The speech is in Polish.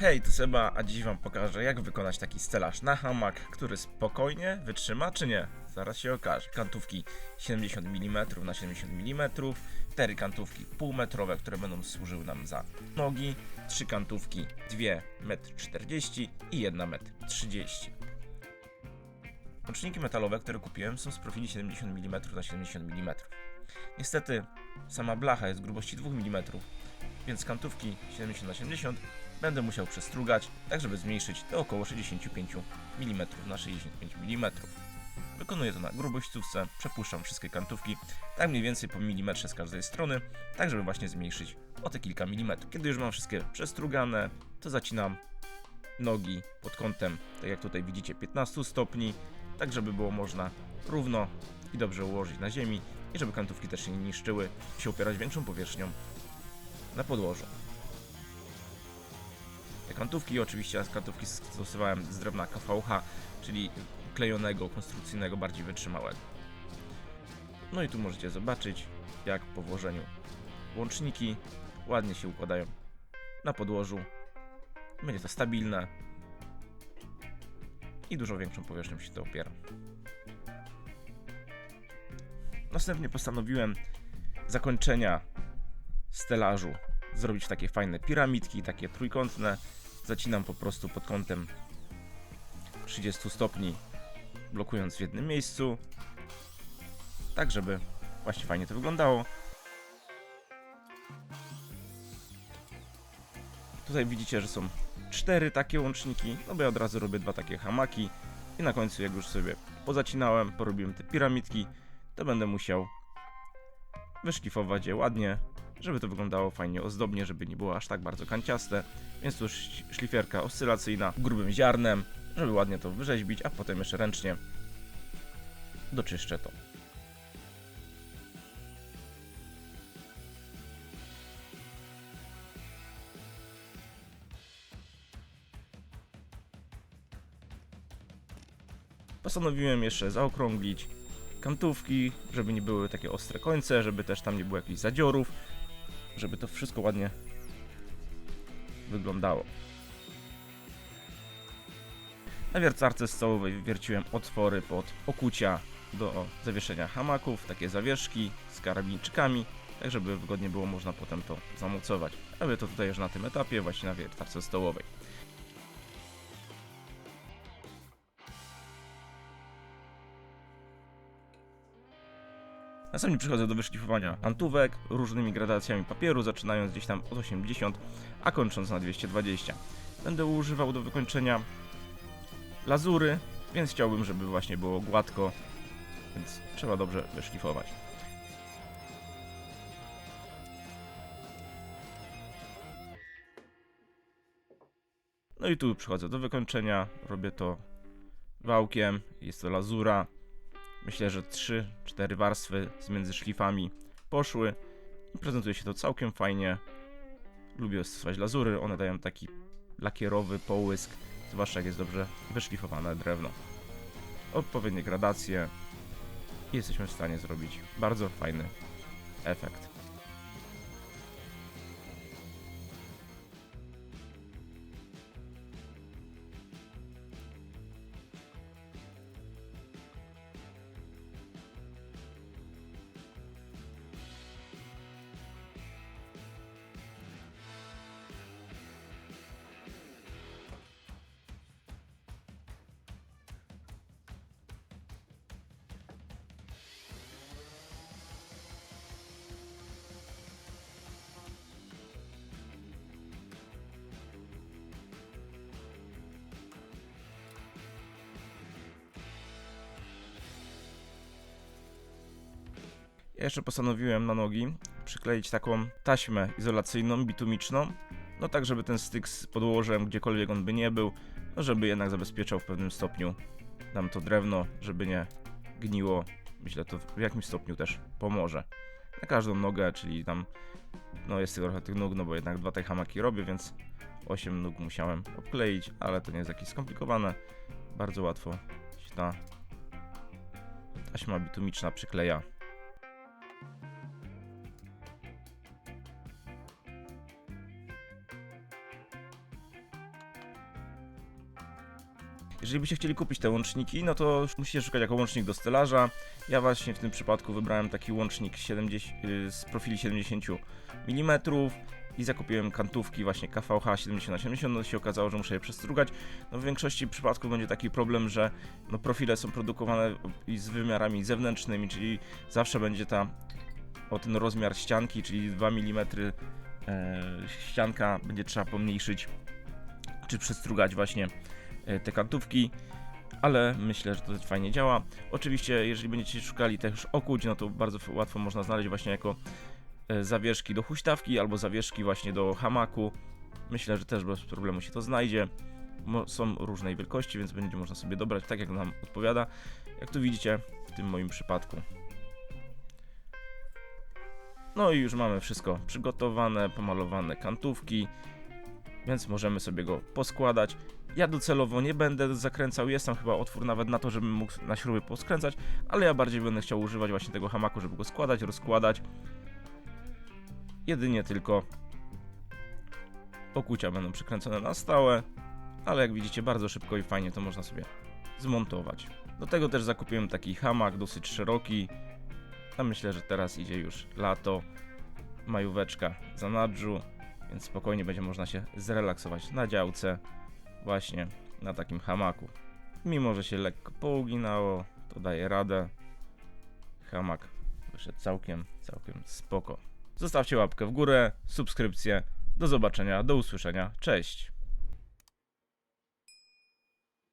Hej, tu Seba, a dziś wam pokażę jak wykonać taki stelaż na hamak, który spokojnie wytrzyma czy nie. Zaraz się okaże. Kantówki 70 mm na 70 mm, 4 kantówki półmetrowe, które będą służyły nam za nogi, 3 kantówki 2,40 m i 1,30 m. Łączniki metalowe, które kupiłem są z profili 70 mm na 70 mm. Niestety sama blacha jest grubości 2 mm, więc kantówki 70 na 70 będę musiał przestrugać, tak żeby zmniejszyć do około 65 mm na 65 mm. Wykonuję to na grubościówce, przepuszczam wszystkie kantówki, tak mniej więcej po milimetrze z każdej strony, tak żeby właśnie zmniejszyć o te kilka milimetrów. Kiedy już mam wszystkie przestrugane, to zacinam nogi pod kątem, tak jak tutaj widzicie, 15 stopni, tak żeby było można równo i dobrze ułożyć na ziemi i żeby kantówki też się nie niszczyły, się opierać większą powierzchnią na podłożu. Kantówki, oczywiście kantówki stosowałem z drewna KVH, czyli klejonego, konstrukcyjnego, bardziej wytrzymałego. No i tu możecie zobaczyć, jak po włożeniu łączniki ładnie się układają na podłożu. Będzie to stabilne i dużo większą powierzchnią się to opiera. Następnie postanowiłem zakończenia stelażu zrobić takie fajne piramidki, takie trójkątne. Zacinam po prostu pod kątem 30 stopni, blokując w jednym miejscu, tak żeby właśnie fajnie to wyglądało. Tutaj widzicie, że są cztery takie łączniki, no bo ja od razu robię dwa takie hamaki i na końcu jak już sobie pozacinałem, porobiłem te piramidki, to będę musiał wyszlifować je ładnie, żeby to wyglądało fajnie ozdobnie, żeby nie było aż tak bardzo kanciaste. Więc tu sz- szlifierka oscylacyjna grubym ziarnem, żeby ładnie to wyrzeźbić, a potem jeszcze ręcznie doczyszczę to. Postanowiłem jeszcze zaokrąglić kantówki, żeby nie były takie ostre końce, żeby też tam nie było jakichś zadziorów, żeby to wszystko ładnie wyglądało. Na wiercarce stołowej wierciłem otwory pod okucia do zawieszenia hamaków, takie zawieszki z karabinczykami, tak żeby wygodnie było można potem to zamocować. Ale to tutaj już na tym etapie, właśnie na wiertarce stołowej. Następnie przechodzę do wyszlifowania antówek różnymi gradacjami papieru, zaczynając gdzieś tam od 80, a kończąc na 220. Będę używał do wykończenia lazury, więc chciałbym, żeby właśnie było gładko, więc trzeba dobrze wyszlifować. No i tu przychodzę do wykończenia, robię to wałkiem, jest to lazura. Myślę, że 3-4 warstwy między szlifami poszły i prezentuje się to całkiem fajnie. Lubię stosować lazury, one dają taki lakierowy połysk, zwłaszcza jak jest dobrze wyszlifowane drewno. Odpowiednie gradacje i jesteśmy w stanie zrobić bardzo fajny efekt. Jeszcze postanowiłem na nogi przykleić taką taśmę izolacyjną, bitumiczną, no tak, żeby ten styk z podłożem, gdziekolwiek on by nie był, no żeby jednak zabezpieczał w pewnym stopniu nam to drewno, żeby nie gniło. Myślę, to w jakimś stopniu też pomoże. Na każdą nogę, czyli tam, no jest trochę tych nóg, no bo jednak dwa te hamaki robię, więc 8 nóg musiałem obkleić, ale to nie jest jakieś skomplikowane. Bardzo łatwo się ta taśma bitumiczna przykleja. Jeżeli byście chcieli kupić te łączniki, no to musicie szukać jako łącznik do stelaża. Ja właśnie w tym przypadku wybrałem taki łącznik 70, y, z profili 70 mm i zakupiłem kantówki właśnie KVH 70 na 70 no się okazało, że muszę je przestrugać. No w większości przypadków będzie taki problem, że no profile są produkowane z wymiarami zewnętrznymi, czyli zawsze będzie ta o ten rozmiar ścianki, czyli 2 mm e, ścianka będzie trzeba pomniejszyć czy przestrugać właśnie te kantówki, ale myślę, że to fajnie działa. Oczywiście, jeżeli będziecie szukali też okuć, no to bardzo łatwo można znaleźć właśnie jako e, zawieszki do huśtawki albo zawieszki właśnie do hamaku. Myślę, że też bez problemu się to znajdzie. Są różnej wielkości, więc będzie można sobie dobrać tak, jak nam odpowiada. Jak tu widzicie w tym moim przypadku. No i już mamy wszystko przygotowane, pomalowane kantówki, więc możemy sobie go poskładać. Ja docelowo nie będę zakręcał, jest tam chyba otwór nawet na to, żebym mógł na śruby poskręcać, ale ja bardziej będę chciał używać właśnie tego hamaku, żeby go składać, rozkładać. Jedynie tylko okucia będą przykręcone na stałe, ale jak widzicie bardzo szybko i fajnie to można sobie zmontować. Do tego też zakupiłem taki hamak dosyć szeroki, a myślę, że teraz idzie już lato, majóweczka za nadżu, więc spokojnie będzie można się zrelaksować na działce, właśnie na takim hamaku. Mimo, że się lekko pouginało, to daje radę. Hamak wyszedł całkiem, całkiem spoko. Zostawcie łapkę w górę, subskrypcję. Do zobaczenia, do usłyszenia. Cześć!